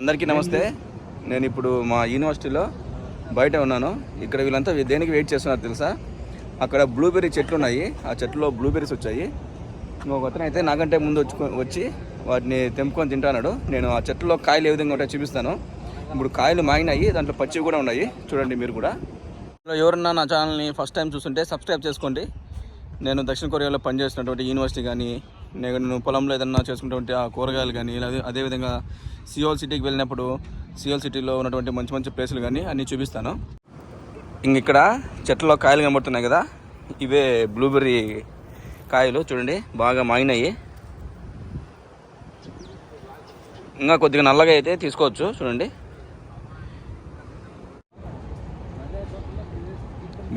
అందరికీ నమస్తే. నేను ఇప్పుడు మా యూనివర్సిటీలో బయట ఉన్నాను. ఇక్కడ వీళ్ళంతా దేనికి వెయిట్ చేస్తున్నారు తెలుసా? అక్కడ బ్లూబెర్రీ చెట్లు ఉన్నాయి. ఆ చెట్లో బ్లూబెర్రీస్ వచ్చాయి. ఒక అతను అయితే నాకంటే ముందు వచ్చి వచ్చి వాటిని తెంపుకొని తింటాడు నేను ఆ చెట్లో కాయలు ఏ విధంగా ఉంటాయో చూపిస్తాను. ఇప్పుడు కాయలు మాగినాయి. దాంట్లో పచ్చివి కూడా ఉన్నాయి. చూడండి మీరు కూడా. ఎవరన్నా నా ఛానల్ని ఫస్ట్ టైం చూస్తుంటే సబ్స్క్రైబ్ చేసుకోండి. నేను దక్షిణ కొరియాలో పనిచేస్తున్నటువంటి యూనివర్సిటీ కానీ నేను పొలంలో ఏదన్నా చేసుకున్నటువంటి ఆ కూరగాయలు కానీ అదే అదేవిధంగా సియోల్ సిటీకి వెళ్ళినప్పుడు సియోల్ సిటీలో ఉన్నటువంటి మంచి మంచి ప్లేసులు కానీ అన్నీ చూపిస్తాను. ఇంక ఇక్కడ చెట్లలో కాయలు కనబడుతున్నాయి కదా ఇవే బ్లూబెర్రీ కాయలు చూడండి బాగా మాగినాయి. ఇంకా కొద్దిగా నల్లగా అయితే తీసుకోవచ్చు చూడండి.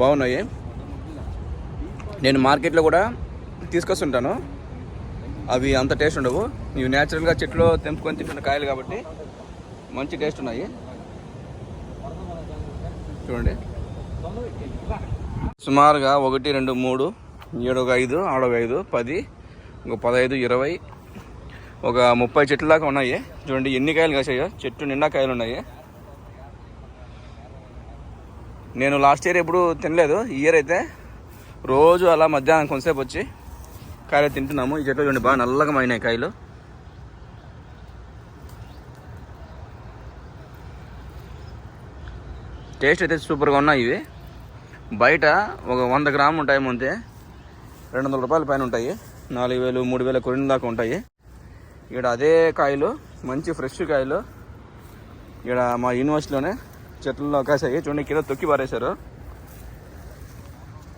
బాగున్నాయి. నేను మార్కెట్లో కూడా తీసుకొస్తుంటాను. అవి అంత టేస్ట్ ఉండవు. ఇవి న్యాచురల్గా చెట్లో తెంపుకొని తింటున్న కాయలు కాబట్టి మంచి టేస్ట్ ఉన్నాయి. చూడండి. సుమారుగా ఒకటి రెండు మూడు ఏడు ఒక ఐదు ఆడొక ఐదు పది ఒక పదహైదు ఇరవై ఒక ముప్పై చెట్ల దాకా ఉన్నాయి. చూడండి ఎన్ని కాయలు కాసాయో చెట్టు నిండా కాయలు ఉన్నాయి. నేను లాస్ట్ ఇయర్ ఎప్పుడు తినలేదు. ఈ ఇయర్ అయితే రోజు అలా మధ్యాహ్నం కొంతసేపు వచ్చి కాయలు తింటున్నాము. ఈ చెట్లు చూడండి బాగా నల్లగా మైనాయి కాయలు. టేస్ట్ అయితే సూపర్గా ఉన్నాయి ఇవి. బయట ఒక వంద గ్రాములు ఉంటాయి ముందే రెండు వందల రూపాయల పైన ఉంటాయి. నాలుగు వేలు మూడు వేల కొరిన దాకా ఉంటాయి. ఇక్కడ అదే కాయలు మంచి ఫ్రెష్ కాయలు. ఇక్కడ మా యూనివర్సిటీలోనే చెట్లలో కాసాయి. చూడండి కింద తొక్కి పారేశారు.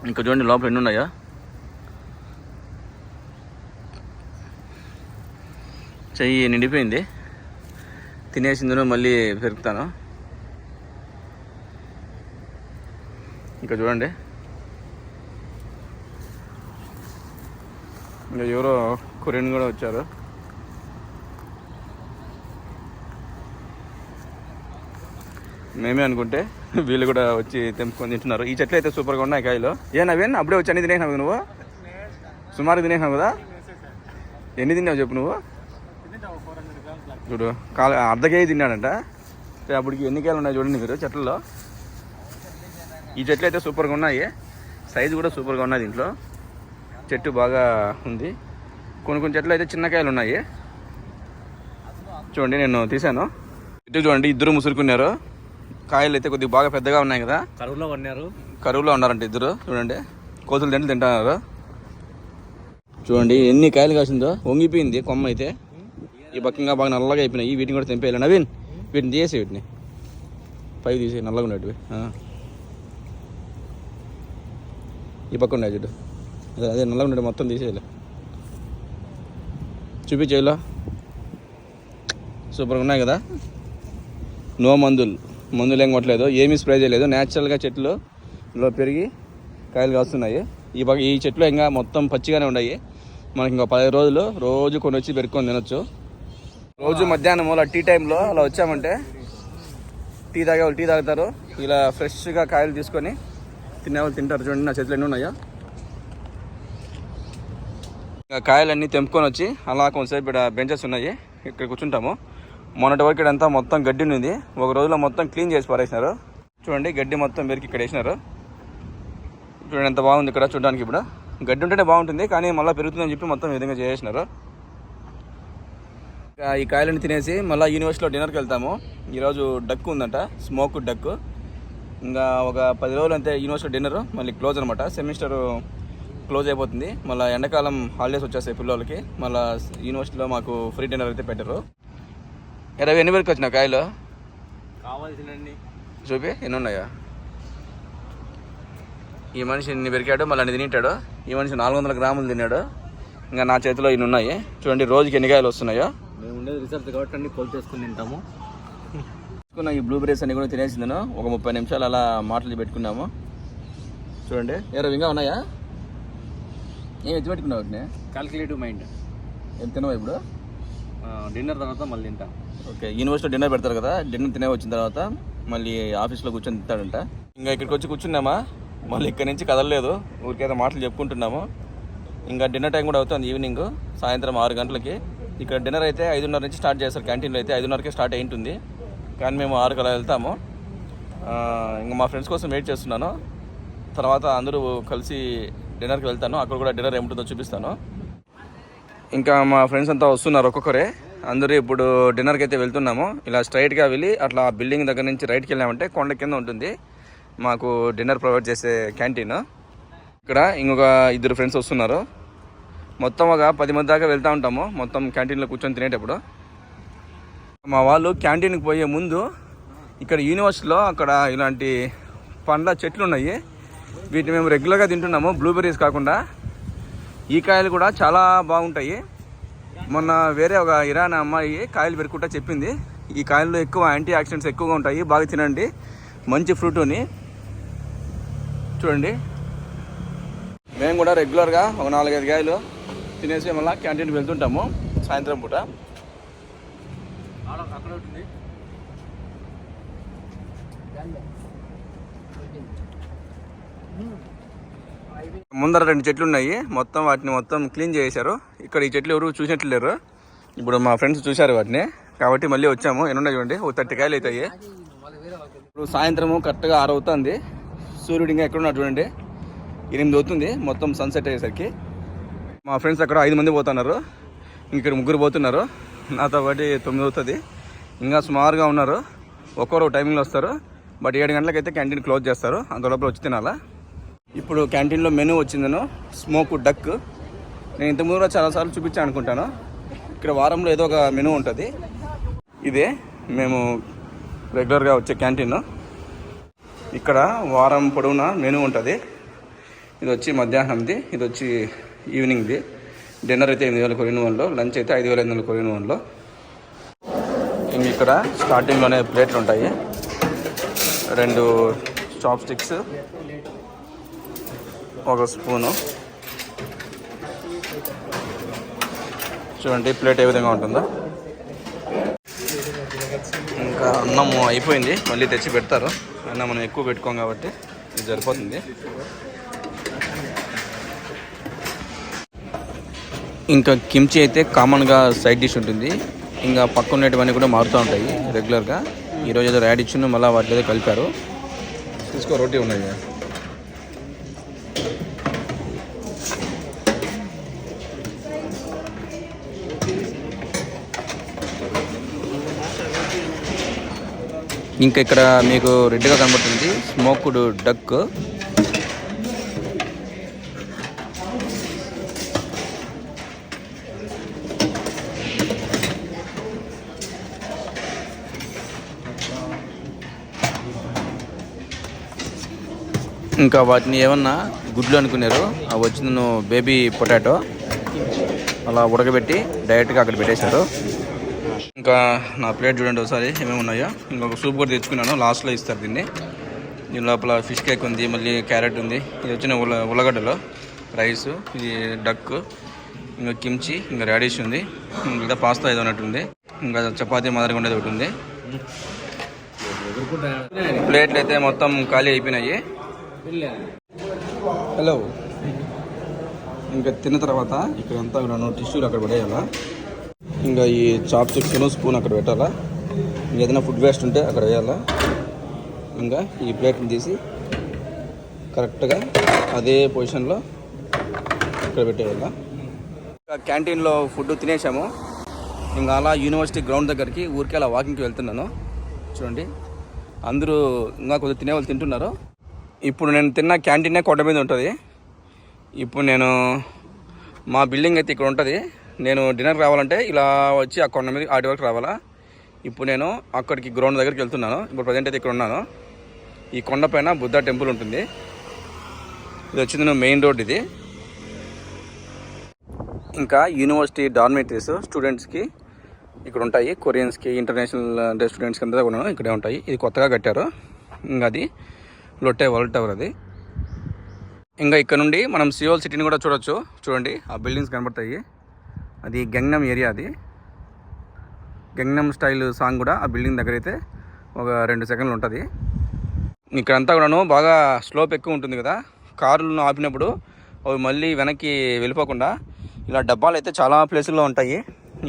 ఇంకా చూడండి లోపల ఎన్ని ఉన్నాయా. చెయ్యి నిండిపోయింది. తినేసిందును మళ్ళీ పెరుగుతాను. ఇంకా చూడండి. ఇంకా ఎవరో కొరియన్ కూడా వచ్చారు. మేమే అనుకుంటే వీళ్ళు కూడా వచ్చి తెంపుకొని తింటున్నారు. ఈ చెట్లు అయితే సూపర్గా ఉన్నాయి కాయలు. ఏ నవీన్ అప్పుడే వచ్చి అన్ని తినేసినావు నువ్వు? సుమారు తినేసినావు కదా? ఎన్ని తిన్నావు చెప్పు నువ్వు? చూడు. కాల అర్ధ కేజీ తిన్నాడంట. అప్పటికి ఎన్ని కాయలు ఉన్నాయి చూడండి మీరు చెట్లలో. ఈ చెట్లు అయితే సూపర్గా ఉన్నాయి. సైజు కూడా సూపర్గా ఉన్నాయి దీంట్లో. చెట్టు బాగా ఉంది. కొన్ని కొన్ని చెట్లు అయితే చిన్న కాయలు ఉన్నాయి. చూడండి నేను తీశాను. ఇటు చూడండి ఇద్దరు ముసురుకున్నారు. కాయలు అయితే కొద్దిగా బాగా పెద్దగా ఉన్నాయి కదా. కరువులో కొన్నారు కరువులో ఉన్నారంట ఇద్దరు. చూడండి కోతులు తింటూ తింటున్నారు. చూడండి ఎన్ని కాయలు కాసిందో. వంగిపోయింది కొమ్మ అయితే. ఈ పక్కంగా బాగా నల్లగా అయిపోయినాయి. వీటిని కూడా తెంపేయాలి. నవీన్ వీటిని తీసేసి వీటిని. పై తీసేయి నల్లగా ఉండేటివి. ఈ పక్క ఉన్నాయి చూడు. అదే అదే నల్లగా ఉండే మొత్తం తీసేయాలి. చూపించేలా సూపర్గా ఉన్నాయి కదా? నో మందులు. మందులు ఏం కొట్టలేదు. ఏమీ స్ప్రే చేయలేదు. న్యాచురల్గా చెట్లు లో పెరిగి కాయలు కాస్తున్నాయి. ఈ పక్క ఈ చెట్లు ఇంకా మొత్తం పచ్చిగానే ఉన్నాయి. మనకి ఇంకా పదిహేను రోజులు రోజు కొన్ని వచ్చి పెరుక్కొని తినొచ్చు. రోజు మధ్యాహ్నం అలా టీ టైంలో అలా వచ్చామంటే టీ తాగే వాళ్ళు టీ తాగుతారు. ఇలా ఫ్రెష్గా కాయలు తీసుకొని తినేవాళ్ళు తింటారు చూడండి నా చేతులు ఎన్ని ఉన్నాయో. ఇంకా కాయలన్నీ తెంపుకొని వచ్చి అలా కొంతసేపు ఇక్కడ బెంచెస్ ఉన్నాయి ఇక్కడ కూర్చుంటాము. మొన్నటి వరకు ఇక్కడంతా మొత్తం గడ్డి ఉంది ఒక రోజులో మొత్తం క్లీన్ చేసి పారేసినారు. చూడండి గడ్డి మొత్తం పెరికి ఇక్కడ వేసినారు. చూడండి ఎంత బాగుంది ఇక్కడ చూడడానికి ఇప్పుడు. గడ్డి ఉంటేనే బాగుంటుంది కానీ మళ్ళీ పెరుగుతుందని చెప్పి మొత్తం ఈ విధంగా చేసేసినారు. ఈ కాయలను తినేసి మళ్ళీ యూనివర్సిటీలో డిన్నర్కి వెళ్తాము. ఈరోజు డక్ ఉందంట స్మోక్ డక్ ఇంకా ఒక పది రోజులు అంతే యూనివర్సిటీ డిన్నర్ మళ్ళీ క్లోజ్ అనమాట సెమిస్టర్ క్లోజ్ అయిపోతుంది. మళ్ళీ ఎండాకాలం హాలిడేస్ వచ్చేస్తాయి పిల్లలకి. మళ్ళీ యూనివర్సిటీలో మాకు ఫ్రీ డిన్నర్ అయితే పెట్టరు. ఇరవై ఎన్ని వరకు వచ్చిన కాయలు? కావాల్సినన్ని. చూపి ఎన్ని ఉన్నాయా? ఈ మనిషి ఇన్ని పెరికాడు మళ్ళీ అన్ని తింటాడు. ఈ మనిషి నాలుగు వందల గ్రాములు తిన్నాడు. ఇంకా నా చేతిలో ఇన్ని ఉన్నాయి. చూడండి రోజుకి ఎన్ని కాయలు వస్తున్నాయో. మేము ఉండేది రిసర్చ్ కాబట్టి అన్ని కోల్ చేసుకుని తింటాము. తీసుకున్న ఈ బ్లూబెర్రీస్ అన్ని కూడా తినేసిందను. ఒక ముప్పై నిమిషాలు అలా మాటలు పెట్టుకున్నాము. చూడండి. ఇరవై ఇంకా ఉన్నాయా? ఏం ఎత్తి పెట్టుకున్నావు వాటిని క్యాల్కులేటివ్ మైండ్ ఏం తినవా ఇప్పుడు? డిన్నర్ తర్వాత మళ్ళీ తింటాం. ఓకే. యూనివర్సిటీ డిన్నర్ పెడతారు కదా డిన్నర్ తినే వచ్చిన తర్వాత మళ్ళీ ఆఫీస్లో కూర్చొని తింటాడంట. ఇంకా ఇక్కడికి వచ్చి కూర్చున్నామా? మళ్ళీ ఇక్కడి నుంచి కదలలేదు. ఊరికేదో మాటలు చెప్పుకుంటున్నాము. ఇంకా డిన్నర్ టైం కూడా అవుతుంది ఈవినింగ్ సాయంత్రం ఆరు గంటలకి. ఇక్కడ డిన్నర్ అయితే ఐదున్నర నుంచి స్టార్ట్ చేస్తారు. క్యాంటీన్లో అయితే ఐదున్నరకే స్టార్ట్ అయి ఉంటుంది కానీ మేము ఆరుకు అలా వెళ్తాము ఇంకా మా ఫ్రెండ్స్ కోసం వెయిట్ చేస్తున్నాను. తర్వాత అందరూ కలిసి డిన్నర్కి వెళ్తాను. అక్కడ కూడా డిన్నర్ ఏముంటుందో చూపిస్తాను. ఇంకా మా ఫ్రెండ్స్ అంతా వస్తున్నారు ఒక్కొక్కరే. అందరూ ఇప్పుడు డిన్నర్కి అయితే వెళ్తున్నాము. ఇలా స్ట్రైట్గా వెళ్ళి అట్లా బిల్డింగ్ దగ్గర నుంచి రైట్కి వెళ్ళామంటే కొండ కింద ఉంటుంది. మాకు డిన్నర్ ప్రొవైడ్ చేసే క్యాంటీన్. ఇక్కడ ఇంకొక ఇద్దరు ఫ్రెండ్స్ వస్తున్నారు. మొత్తం ఒక పది మంది దాకా వెళ్తూ ఉంటాము. మొత్తం క్యాంటీన్లో కూర్చొని తినేటప్పుడు. మా వాళ్ళు క్యాంటీన్కి పోయే ముందు ఇక్కడ యూనివర్సిటీలో అక్కడ ఇలాంటి పండ్ల చెట్లు ఉన్నాయి. వీటిని మేము రెగ్యులర్గా తింటున్నాము. బ్లూబెర్రీస్ కాకుండా. ఈ కాయలు కూడా చాలా బాగుంటాయి. మొన్న వేరే ఒక ఇరాన్ అమ్మాయి కాయలు పెరుకుంటా చెప్పింది. ఈ కాయల్లో ఎక్కువ యాంటీ ఆక్సిడెంట్స్ ఎక్కువగా ఉంటాయి. బాగా తినండి. మంచి ఫ్రూట్ అని చూడండి. మేము కూడా రెగ్యులర్గా ఒక నాలుగైదు కాయలు తినేసి మళ్ళీ క్యాంటీన్కి వెళ్తుంటాము సాయంత్రం పూట. అక్కడ ఉంటుంది. ముందర రెండు చెట్లు ఉన్నాయి. మొత్తం వాటిని మొత్తం క్లీన్ చేశారు ఇక్కడ ఈ చెట్లు ఎవరు చూసినట్లు లేరు ఇప్పుడు మా ఫ్రెండ్స్ చూశారు వాటిని. కాబట్టి మళ్ళీ వచ్చాము. ఎన్నున్నాయి చూడండి. ఓ థర్టీ కాయలు అవుతాయి. ఇప్పుడు సాయంత్రము కరెక్ట్గా ఆరు అవుతుంది. సూర్యుడు ఇంకా ఎక్కడున్నాడు చూడండి. ఎనిమిది అవుతుంది. మొత్తం సన్సెట్ అయ్యేసరికి. మా ఫ్రెండ్స్ అక్కడ ఐదు మంది పోతున్నారు. ఇక్కడ ముగ్గురు పోతున్నారు. నాతో పాటు తొమ్మిది అవుతుంది. ఇంకా సుమారుగా ఉన్నారు. ఒక్కొరు టైమింగ్లో వస్తారు. బట్ ఏడు గంటలకైతే క్యాంటీన్ క్లోజ్ చేస్తారు. అంత లోపల వచ్చి తినాలా? ఇప్పుడు క్యాంటీన్లో మెనూ వచ్చిందను. Smoke duck. నేను ఇంతకుముందు కూడా చాలాసార్లు చూపించాను అనుకుంటాను. ఇక్కడ వారంలో ఏదో ఒక మెనూ ఉంటుంది. ఇదే మేము రెగ్యులర్గా వచ్చే క్యాంటీన్. ఇక్కడ వారం పొడవునా మెనూ ఉంటుంది. ఇది వచ్చి మధ్యాహ్నంది. ఇది వచ్చి ఈవినింగ్ది. డిన్నర్ అయితే ఎనిమిది వేల కొరియన్ వన్లో లంచ్ అయితే ఐదు వేల ఐదు వందల కొరియన్ వన్లో. ఇంక ఇక్కడ స్టార్టింగ్లోనే ప్లేట్లు ఉంటాయి. రెండు చాప్ స్టిక్స్ ఒక స్పూను. చూడండి ప్లేట్ ఏ విధంగా ఉంటుందో. ఇంకా అన్నం అయిపోయింది. మళ్ళీ తెచ్చి పెడతారు. అయినా మనం ఎక్కువ పెట్టుకోం కాబట్టి ఇది సరిపోతుంది. ఇంకా కిమ్చి అయితే కామన్గా సైడ్ డిష్ ఉంటుంది. ఇంకా పక్క ఉన్నటువన్నీ కూడా మారుతూ ఉంటాయి రెగ్యులర్గా. ఈరోజు ఏదో ర్యాడిచ్ మళ్ళీ వాటి ఏదో కలిపారు. తీసుకో రోటీ ఉన్నాయి ఇంకా ఇక్కడ మీకు రెడ్గా కనబడుతుంది స్మోక్డ్ డక్. ఇంకా వాటిని ఏమన్నా గుడ్లు అనుకున్నారు అవి వచ్చింది బేబీ పొటాటో అలా ఉడకబెట్టి డైరెక్ట్గా అక్కడ పెట్టేశారు. ఇంకా నా ప్లేట్ చూడండి ఒకసారి ఏమేమి ఉన్నాయో. ఇంకొక సూప్ కూడా తెచ్చుకున్నాను. లాస్ట్లో ఇస్తారు దీన్ని. దీని లోపల ఫిష్ కేక్ ఉంది మళ్ళీ క్యారెట్ ఉంది. ఇది వచ్చిన ఉల్ల ఉల్లగడ్డలు రైస్ ఇది డక్ ఇంకా కిమ్చి ఇంకా రాడిష్ ఉంది. ఇంకా పాస్తా ఏదో ఉన్నట్టు ఉంది. ఇంకా చపాతీ మాదిరిగా ఉండేది ఒకటి ఉంది. ప్లేట్లు అయితే మొత్తం ఖాళీ అయిపోయినాయి. హలో. ఇంకా తిన్న తర్వాత ఇక్కడ అంతా కూడా టిష్యూలు అక్కడ పడేయాలా? ఇంకా ఈ చాప్ చిప్స్ను స్పూన్ అక్కడ పెట్టాలా? ఏదైనా ఫుడ్ వేస్ట్ ఉంటే అక్కడ వేయాలా? ఇంకా ఈ ప్లేట్ని తీసి కరెక్ట్గా అదే పొజిషన్లో ఇక్కడ పెట్టేయాలా? ఇంకా క్యాంటీన్లో ఫుడ్ తినేసాము. ఇంకా అలా యూనివర్సిటీ గ్రౌండ్ దగ్గరికి ఊరికే అలా వాకింగ్కి వెళ్తున్నాను. చూడండి. అందరూ ఇంకా కొద్దిగా తినే వాళ్ళు తింటున్నారు. ఇప్పుడు నేను తిన్న క్యాంటీనే కొండ మీద ఉంటుంది. ఇప్పుడు నేను మా బిల్డింగ్ అయితే ఇక్కడ ఉంటుంది. నేను డిన్నర్ రావాలంటే ఇలా వచ్చి ఆ కొండ మీద ఆటి వరకు రావాలా. ఇప్పుడు నేను అక్కడికి గ్రౌండ్ దగ్గరికి వెళ్తున్నాను. ఇప్పుడు ప్రజెంట్ అయితే ఇక్కడ ఉన్నాను. ఈ కొండ పైన బుద్ధ టెంపుల్ ఉంటుంది. ఇది వచ్చింది మెయిన్ రోడ్ ఇది. ఇంకా యూనివర్సిటీ డార్మేటరీస్ స్టూడెంట్స్కి ఇక్కడ ఉంటాయి. కొరియన్స్కి ఇంటర్నేషనల్ అంటే స్టూడెంట్స్కి అంతా కూడా ఇక్కడే ఉంటాయి. ఇది కొత్తగా కట్టారు. ఇంకా అది లొట్టే వరల్డ్ టవర్ అది. ఇంకా ఇక్కడ నుండి మనం సియోల్ సిటీని కూడా చూడొచ్చు. చూడండి ఆ బిల్డింగ్స్ కనబడతాయి. అది గంగనం ఏరియా అది. గంగనం స్టైల్ సాంగ్ కూడా ఆ బిల్డింగ్ దగ్గర అయితే ఒక రెండు సెకండ్లు ఉంటుంది. ఇక్కడంతా కూడాను బాగా స్లోప్ ఎక్కువ ఉంటుంది కదా. కార్లను ఆపినప్పుడు అవి మళ్ళీ వెనక్కి వెళ్ళిపోకుండా ఇలా డబ్బాలు అయితే చాలా ప్లేసుల్లో ఉంటాయి.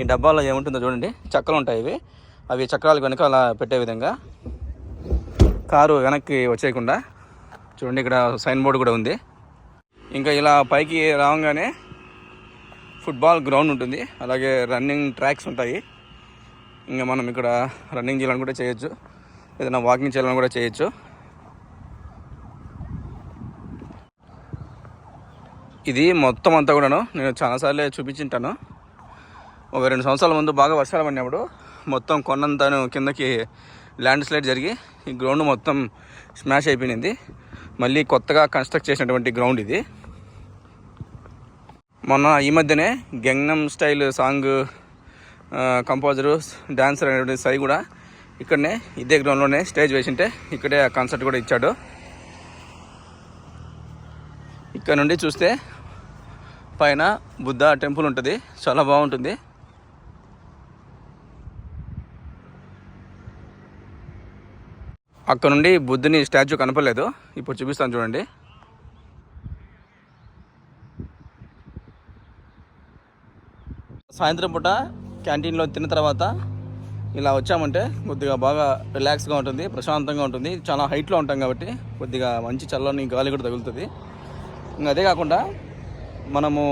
ఈ డబ్బాలో ఏముంటుందో చూడండి చక్రాలు ఉంటాయి ఇవి. అవి చక్రాలు వెనక అలా పెట్టే విధంగా. కారు వెనక్కి వచ్చేయకుండా చూడండి ఇక్కడ సైన్ బోర్డు కూడా ఉంది. ఇంకా ఇలా పైకి రావంగానే ఫుట్బాల్ గ్రౌండ్ ఉంటుంది. అలాగే రన్నింగ్ ట్రాక్స్ ఉంటాయి. ఇంకా మనం ఇక్కడ రన్నింగ్ చేయాలని కూడా చేయొచ్చు. ఏదైనా వాకింగ్ చేయాలని కూడా చేయొచ్చు. ఇది మొత్తం అంతా కూడాను నేను చాలాసార్లు చూపించింటాను. ఒక రెండు సంవత్సరాల ముందు బాగా వర్షాలు పడినప్పుడు మొత్తం కొండంతాను కిందకి ల్యాండ్ స్లైడ్ జరిగి ఈ గ్రౌండ్ మొత్తం స్మాష్ అయిపోయింది. మళ్ళీ కొత్తగా కన్స్ట్రక్ట్ చేసినటువంటి గ్రౌండ్ ఇది. మొన్న ఈ మధ్యనే Gangnam style song composer dancer అనేటువంటి సై కూడా ఇక్కడనే ఇదే గ్రౌండ్లోనే స్టేజ్ వేసింటే ఇక్కడే ఆ కాన్సర్ట్ కూడా ఇచ్చాడు. ఇక్కడ నుండి చూస్తే పైన బుద్ధ టెంపుల్ ఉంటుంది. చాలా బాగుంటుంది. అక్కడ నుండి బుద్ధుని స్టాచ్యూ కనపడలేదు. ఇప్పుడు చూపిస్తాను చూడండి. సాయంత్రం పూట క్యాంటీన్లో తిన్న తర్వాత ఇలా వచ్చామంటే కొద్దిగా బాగా రిలాక్స్గా ఉంటుంది ప్రశాంతంగా ఉంటుంది. చాలా హైట్లో ఉంటాం కాబట్టి కొద్దిగా మంచి చల్లని గాలి కూడా తగులుతుంది. ఇంకా అదే కాకుండా మనము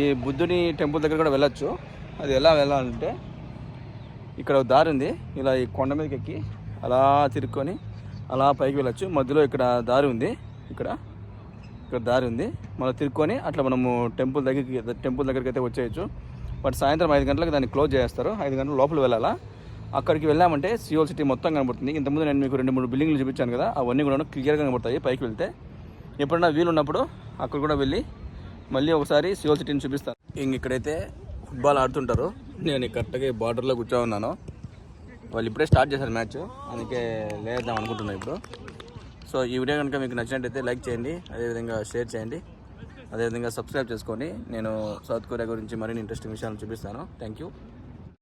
ఈ బుద్ధుని టెంపుల్ దగ్గర కూడా వెళ్ళొచ్చు. అది ఎలా వెళ్ళాలంటే ఇక్కడ ఒక దారి ఉంది. ఇలా ఈ కొండ మీదకి ఎక్కి అలా తిరుక్కొని అలా పైకి వెళ్ళొచ్చు. మధ్యలో ఇక్కడ దారి ఉంది. ఇక్కడ ఇక్కడ దారి ఉంది. మనం తిరుక్కొని అట్లా మనము టెంపుల్ దగ్గరికి టెంపుల్ దగ్గరికి అయితే వచ్చేయచ్చు. బట్ సాయంత్రం ఐదు గంటలకు దాన్ని క్లోజ్ చేస్తారు. ఐదు గంటల లోపల వెళ్ళాలా? అక్కడికి వెళ్ళామంటే సియోల్ సిటీ మొత్తం కనబడుతుంది. ఇంతకుముందు నేను మీకు రెండు మూడు బిల్డింగ్లు చూపించాను కదా అవన్నీ కూడా క్లియర్గా కనబడతాయి పైకి వెళ్తే. ఎప్పుడన్నా వీలు ఉన్నప్పుడు అక్కడ కూడా వెళ్ళి మళ్ళీ ఒకసారి సియోల్ సిటీని చూపిస్తాను. ఇంక ఇక్కడైతే ఫుట్బాల్ ఆడుతుంటారు. నేను కరెక్ట్గా బార్డర్లో కూర్చో ఉన్నాను. వాళ్ళు ఇప్పుడే స్టార్ట్ చేశారు మ్యాచ్. అందుకే లేద్దాం అనుకుంటున్నాను ఇప్పుడు. సో ఈ వీడియో కనుక మీకు నచ్చినట్టయితే లైక్ చేయండి అదేవిధంగా షేర్ చేయండి అదేవిధంగా సబ్స్క్రైబ్ చేసుకోండి నేను సౌత్ కొరియా గురించి మరిన్ని ఇంట్రెస్టింగ్ విషయాలు చూపిస్తాను. Thank you